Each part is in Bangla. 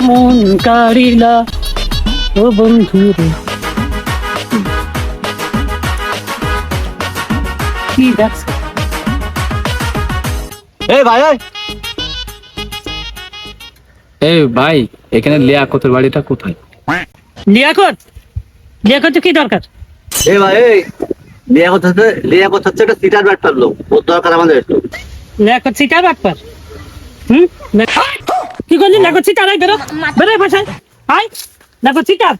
মন কারিলা। ও বন্ধু রে। কি দেখছ এই ভাই এই। ভাই এখানে লিয়াকতের বাড়িটা কোথায়? লিয়াকত লিয়াকত কি দরকার? এই ভাই লিয়াকত হচ্ছে লিয়াকত হচ্ছে একটা সিটার ব্যাট পারল ওর দরকার আমাদের একটু। লিয়াকত সিটার বাটপার হুম? লে- আয়! কি করলি? লিয়াকত সিটার আই বেরো। বেরো ভাষায় আই লিয়াকত সিটার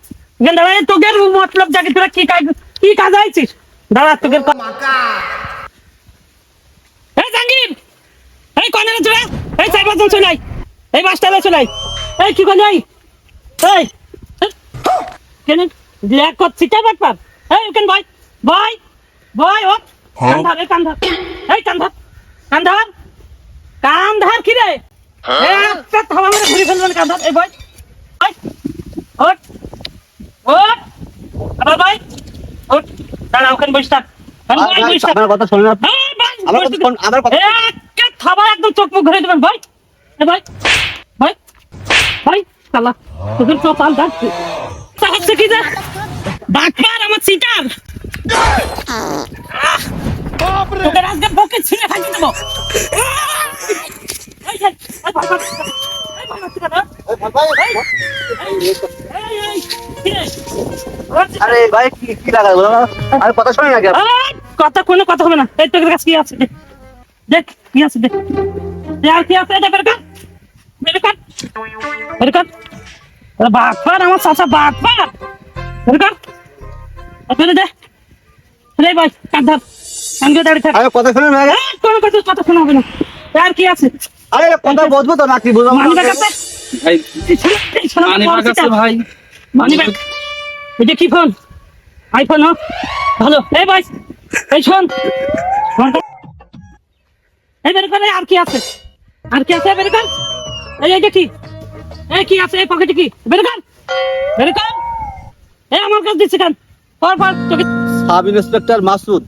গেল দাঁড়া তোদের মতলব জাগে তোরা কি কাজ কি কাজ আইছিস? দাঁড়া তোদের ক- এই জাঙ্গির এই কনে চলে এই চার পাঁচজন চলে আয়। এই বাসটা চলে আয়। এই কি করলি? এই। কেন? লিয়াকত সিটার বাটপার এই কেন ভাই। ভাই। ভাই ও কান ধর এই কান ধর। এই কান ধর। কান ধর। কান কি রে? একটা মেরে ঘুরে ফেলবেন কান? এই ভাই। ভাই ওট ওট আবার ভাই ওট দাঁড়া ওখানে বসে থাক। ওখানে আর ভাই ভাই, বসে থাক আমার কথা শোনেন আমার কথা আমার কথা থাবা একদম চোখ মুখ ঘুরে দেবেন ভাই। ভাই ভাই ভাই সালা তোদের তো পাল ডাকছে সাহস কি যা ডাক্তার আমার সিটার তোদের আজকে বকে ছিঁড়ে ফাঁকি দেবো এই, এই, এই, ভয় পাচ্ছিস কেন? এই, ভয় পাচ্ছিস কেন? এই, এই, এই, কি রে? আরে ভাই কি কি লাগাই বলো না? আর কথা শোনেন না কথা কোনো কথা হবে না। এই তোদের কাছে কি আছে? দেখ কি আছে দেখ। আর কি আছে? এটা বের কর। বের কর। বের কর। আরে বাটপার আমার চাচা বাটপার বের কর। আর বের দে। রে ভাই কান ধর কান দাঁড়িয়ে থাক। আরে কথা শোনেন না কোনো কথা কথা শোনা হবে না। আর কি আছে? আরে কথা বুঝব তো নাকি বুঝব মানি ব্যাগ আছে? এই এই ছেলে, এই ছেলে মানি ব্যাগ আছে ভাই। মানি ব্যাগ এটা কি ফোন? আইফোন ভালো। এই ভাই এই শোন। এই বের করে আর কি আছে? আর কি আছে? বের কর। এই এইটা কি? এই কি আছে? এই পকেটে কি? বের কর। বের কর। এই আমার কাছে দিচ্ছে কেন। পর পর তোকে sub inspector Masud.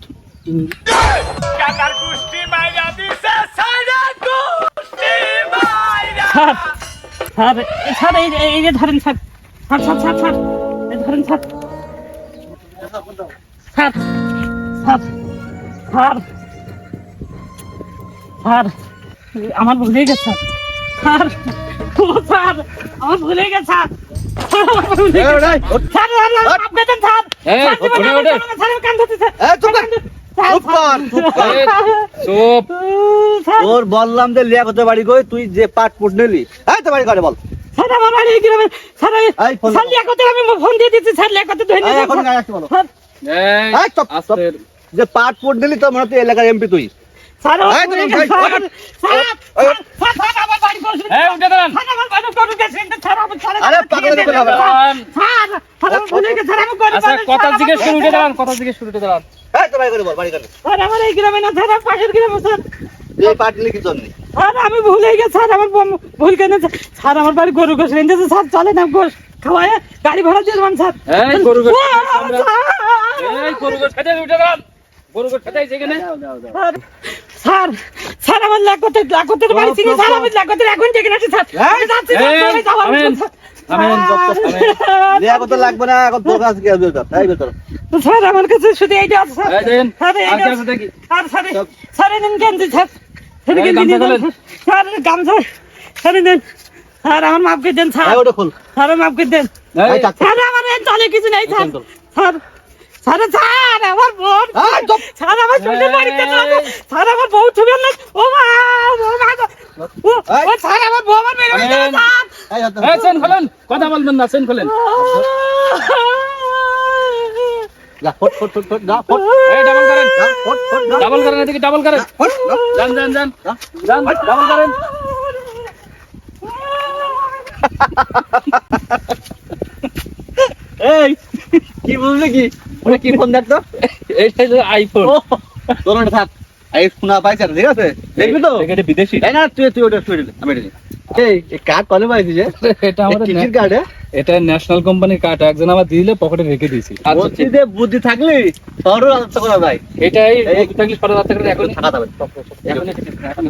Sir sir এই স্যার এই এই- এই যে ধরেন sir sir sir sir sir এই ধরেন sir sir sir sir sir আমার ভুলে গেছে স্যার ও স্যার আমার ভুলে গেছে স্যার কান তোর বললাম যে লিয়াকতের বাড়ি গই তুই যে পাট পুট নিলি। হ্যাঁ তো বাড়ি করে বল। ফোন আমি ফোন দিয়ে দিচ্ছি। লিয়া লিয়াকতের ধরে নিয়ে এখন গায়ে আসতে বলো। এই এই, চুপ, চুপ। আস্তে। যে পাট পুট নিলি তো মনে হচ্ছে এলাকার এমপি তুই। এই, ভুলে গেছে, কথা আচ্ছা আমার জিজ্ঞেস করে উঠে দাঁড়ান কথা জিজ্ঞেস করে উঠে দাঁড়ান। এই তো বাড়ি করে বল বাড়ি করে স্যার, আমার এই গ্রামে না, স্যার, পাশের গ্রামে, স্যার। তুই এই পাট নিলি কি জন্য? স্যার, আমি ভুলে গেছি, স্যার, আমার ভুল কেন স্যার আমার বাড়ি গরু গোস রেঞ্জেছে স্যার চলে না গোস খাওয়ায় গাড়ি ভাড়া দিয়ে দেবেন স্যার গরু গরু গোশ খেতে উঠে দাঁড়ান। গরু খেতে যেখানে স্যার স্যার আমার লাকতে লাকতে বাড়ি ছিল স্যার আমি লাকতে এখন থেকে আছি স্যার। আমি যাচ্ছি স্যার, না আমার কাছে শুধু এইটা আছে স্যার নিন গেঞ্জি স্যার। স্যার গামছা স্যার নিন। স্যার আমার মাফ করে দেন স্যার। স্যার মাফ করে দেন। স্যার আমার চলে কিছু নেই স্যার। স্যার স্যার স্যার আমার বোন। এই, আমার শ্বশুর বাড়িতে চলে আমার বউ ছবি না ও মা ও মা ও ও স্যার আমার বউ আমার মেরে দিল আমেন। স্যার। এই হাত ধর। এই চেন খোলেন কথা বলবেন না চেন খোলেন যা ফট ফট ফট ফট যা ফট। এই ডাবল করেন। যা ফট ফট ডাবল করেন এদিকে ডাবল করেন। ফট যান যান যান। যান ডাবল করেন। এই কি বুঝলি কি? ওটা কি ফোন দেখতো এইটা যে আইফোন তোর ওটা থাক। এই শোনা পাইছে ঠিক আছে? দেখবি তো? এটা বিদেশি। এই না তুই তুই ওটা তুই আমি এটা এই এই কার্ড কলে পাইছিস যে? এটা আমাদের টিকিট কার্ড এটা ন্যাশনাল কোম্পানির কার্ড একজন আমার দিলে পকেটে রেখে দিয়েছি। বুদ্ধিতে বুদ্ধি থাকলে সরু রাস্তা করা যায়। এটাই এই থাকলে সরকার থেকে এখন থাকা যাবে। এখন